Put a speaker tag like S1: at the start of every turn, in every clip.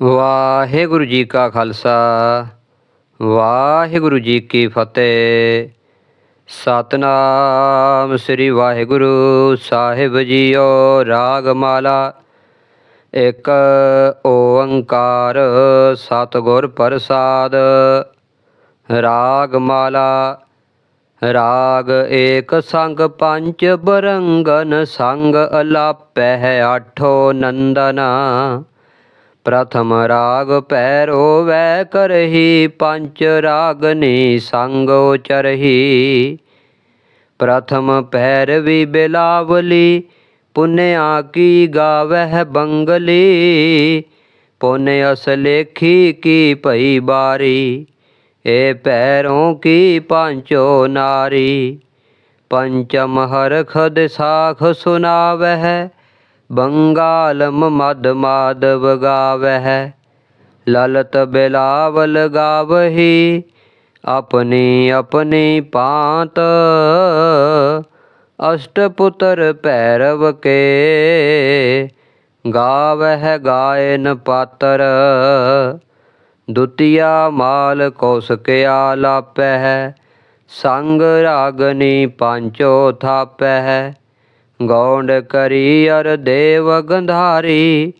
S1: ਵਾਹਿਗੁਰੂ ਜੀ ਕਾ ਖਾਲਸਾ, ਵਾਹਿਗੁਰੂ ਜੀ ਕੀ ਫਤਿਹ। ਸਤਨਾਮ ਸ੍ਰੀ ਵਾਹਿਗੁਰੂ ਸਾਹਿਬ ਜੀਓ ਰਾਗ ਮਾਲਾ ਇੱਕ ਓੰਕਾਰ ਸਤਿਗੁਰ ਪ੍ਰਸਾਦ। ਰਾਗ ਮਾਲਾ ਰਾਗ ਏਕ ਸੰਗ ਪੰਜ ਬਰੰਗਨ, ਸੰਗ ਅਲਾਪਹਿ ਆਠੋ ਨੰਦਨਾ। ਪ੍ਰਥਮ ਰਾਗ ਪੈਰੋ ਵੈ ਕਰਹੀ ਪੰਚ ਰਾਗਨੀ ਸੰਗ ਉਚਰਹੀ ਪ੍ਰਥਮ ਪੈਰਵੀ ਬਿਲਾਵਲੀ ਪੁਨਿਆ ਕੀ ਗਾਵਹਿ ਬੰਗਲੀ ਪੁਨ ਅਸ ਲੇਖੀ ਕੀ ਭਈ ਬਾਰੀ ਏ ਪੈਰੋਂ ਕੀ ਪਾਂਚੋ ਨਾਰੀ ਪੰਚਮ ਹਰਖ ਦਿਸਾਖ ਸੁਨਾਵਹਿ ਬੰਗਾਲਮ ਮਦ ਮਾਦਵ ਗਾਵਹਿ, ਲਲਤ ਬਿਲਾਵਲ ਗਾਵਹੀ, ਆਪਣੀ ਆਪਣੀ ਪਾਂਤ ਅਸ਼ਟ ਪੁੱਤਰ ਭੈਰਵ ਕੇ। ਗਾਵਹਿ ਗਾਇਨ ਪਾਤਰ, ਦੁਤੀਆ ਮਾਲ ਕੌਸਕਿਆ ਲਾਪੈ ਸੰਗ ਰਾਗਨੀ ਪਾਂਚੋ ਥਾਪੈ ਗੌਂਡ ਕਰੀ ਅਰ ਦੇਵ ਗੰਧਾਰੀ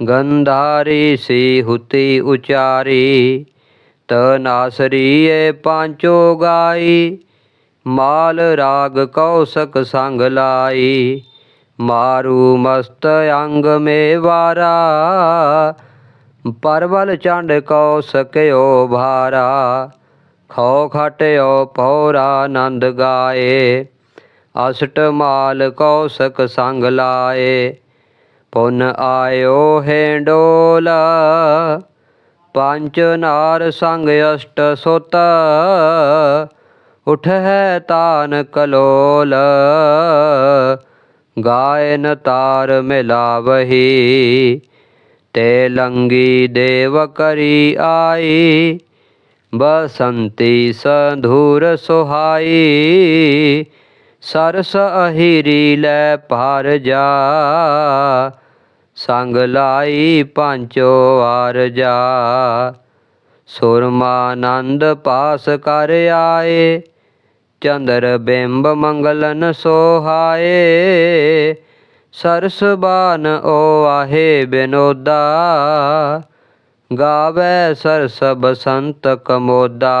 S1: ਗੰਧਾਰੀ ਸੀ ਹੁਤੀ ਉਚਾਰੀ। ਤਨਾਸਰੀਏ ਪਾਂਚੋ ਗਾਈ, ਮਾਲ ਰਾਗ ਕੌਸਕ ਸੰਗ ਲਾਈ। ਮਾਰੂ ਮਸਤ ਅੰਗ ਮੇ ਵਾਰਾ ਪਰਵਲ ਚੰਡ ਕੌਸਕਿਓ ਭਾਰਾ। ਖੋ ਖਟਿਓ ਪੌਰਾ ਆਨੰਦ ਗਾਏ। ਅਸ਼ਟ ਮਾਲ ਕੌਸਕ ਸੰਗ ਲਾਏ, ਪੁਨ ਆਇਓ ਹੈ ਡੋਲ। ਪੰਜ ਨਾਰ ਸੰਗ ਅਸ਼ਟ ਸੁਤ ਹੈ ਤਾਨ ਕਲੋਲ ਗਾਇਨ ਤਾਰ ਮਿਲਾਵਹੀ, ਤੇ ਲੰਗੀ ਦੇਵ ਕਰੀ ਆਈ। ਬਸੰਤੀ ਸੰਧੂਰ ਸੁਹਾਈ ਸਰਸ ਅਹੀਰੀ ਲੈ ਭਾਰ ਜਾ। ਸੰਗ ਲਾਈ ਪਾਂਚੋ ਆਰ ਜਾ। ਸੁਰਮਾਨੰਦ ਪਾਸ ਕਰ ਆਏ। ਚੰਦਰ ਬਿੰਬ ਮੰਗਲਨ ਸੋਹਾਏ। ਸਰਸ ਬਾਨ ਓ ਆਹੇ ਬਿਨੋਦਾ। ਗਾਵੇ ਸਰਸ ਬਸੰਤ ਕਮੋਦਾ।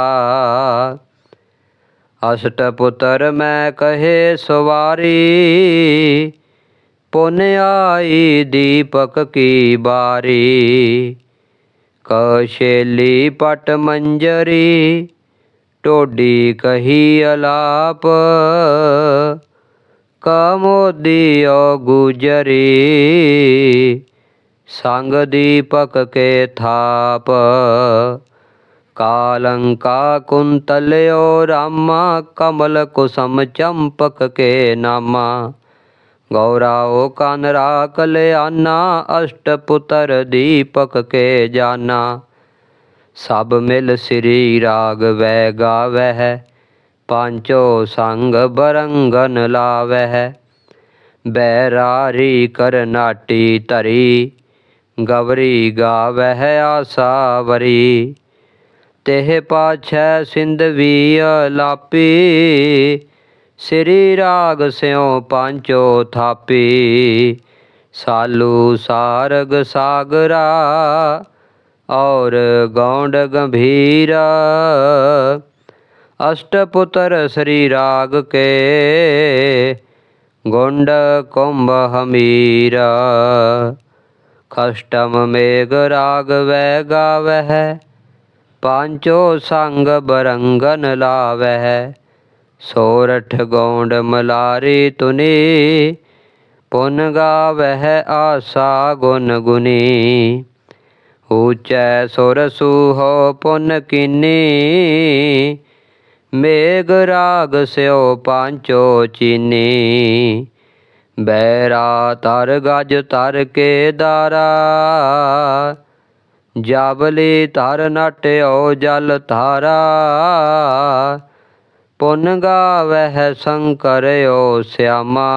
S1: ਅਸ਼ਟ ਪੁੱਤਰ ਮੈਂ ਕਹੇ ਸਵਾਰੀ ਪੁਨ ਆਈ ਦੀਪਕ ਕੀ ਬਾਰੀ ਕਸ਼ੇਲੀ ਪਟ ਮੰਜਰੀ ਟੋਡੀ ਕਹੀ ਅਲਾਪ ਕਮੋਦੀਓ ਗੁਜਰੀ ਸੰਗ ਦੀਪਕ ਕੇ ਥਾਪ ਕਾਲੰਕਾ ਕੁੰਤਲਿਓ ਰਾਮਾ ਕਮਲ ਕੁਸਮ ਚੰਪਕ ਕੇ ਨਾਮਾ ਗੌਰਾਓ ਕਾਨਰਾ ਕਲਿਆਨਾ ਅਸ਼ਟ ਪੁੱਤਰ ਦੀਪਕ ਕੇ ਜਾਨਾ ਸਭ ਮਿਲ ਸ੍ਰੀ ਰਾਗ ਵੈ ਗਾਵਹਿ ਪਾਂਚੋ ਸੰਗ ਬਰੰਗਨ ਲਾਵਹਿ ਬੈਰਾਰੀ ਕਰਨਾਟੀ ਧਰੀ ਗਵਰੀ ਗਾਵਹਿ ਆਸਾਵਰੀ ਤੇਹ ਪਾਛੈ ਸਿੰਧਵੀ ਲਾਪੀ। ਸ੍ਰੀ ਰਾਗ ਸਿਉ ਪਾਂਚੋ ਥਾਪੀ। ਸਾਲੂ ਸਾਰਗ ਸਾਗਰਾ ਔਰ ਗੌਂਡ ਗੰਭੀਰਾ। ਅਸ਼ਟਪੁੱਤਰ ਸ੍ਰੀ ਰਾਗ ਕੇ ਗੁੰਡ ਕੁੰਭ ਹਮੀਰਾ। ਖਸ਼ਟਮ ਮੇਘ ਰਾਗ ਵੈ ਗਾਵਹਿ। ਪਾਂਚੋ ਸੰਗ ਬਰੰਗਨ ਲਾਵਹਿ, ਸੋਰਠ ਗੌਂਡ ਮਲਾਰੀ ਤੁਨੀ, ਪੁਨ ਗਾਵਹਿ ਆਸਾ ਗੁਨ ਗੁਨੀ। ਊਚੈ ਸੁਰ ਸੂਹੋ ਪੁਨ ਕਿਨੀ, ਮੇਘ ਰਾਗ ਸਿਓ ਪਾਂਚੋ ਚੀਨੀ। ਬੈਰਾ ਤਰ ਗਜ ਤਰ ਕੇ ਦਾਰਾ ਜਾਬਲੀ ਧਰ ਨਟਿਓ ਜਲ ਧਾਰਾ, ਪੁਨ ਗਾਵਹਿ ਸ਼ੰਕਰਿਓ ਸਿਆਮਾ।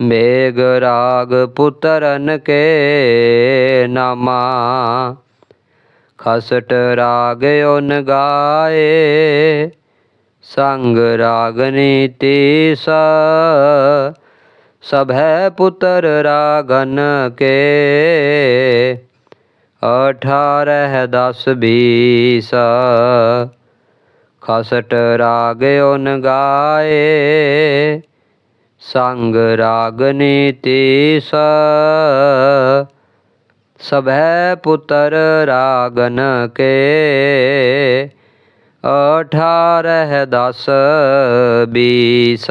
S1: ਮੇਘ ਰਾਗ ਪੁੱਤਰਨ ਕੇ ਨਾਮਾ। ਖਸਟ ਰਾਗ ਓਨ ਗਾਏ, ਸੰਗ ਰਾਗਨੀ ਤੀਸ ਸਭੈ ਪੁੱਤਰ ਰਾਗਨ ਕੇ ਅਠਾਰਹ ਦਸ ਬੀਸ ਖਸਟ ਰਾਗ ਓਨ ਗਾਏ ਸੰਗ ਰਾਗਨੀ ਤੀਸ ਸਭੈ ਪੁੱਤਰ ਰਾਗਨ ਕੇ ਅਠਾਰਹ ਦਸ ਬੀਸ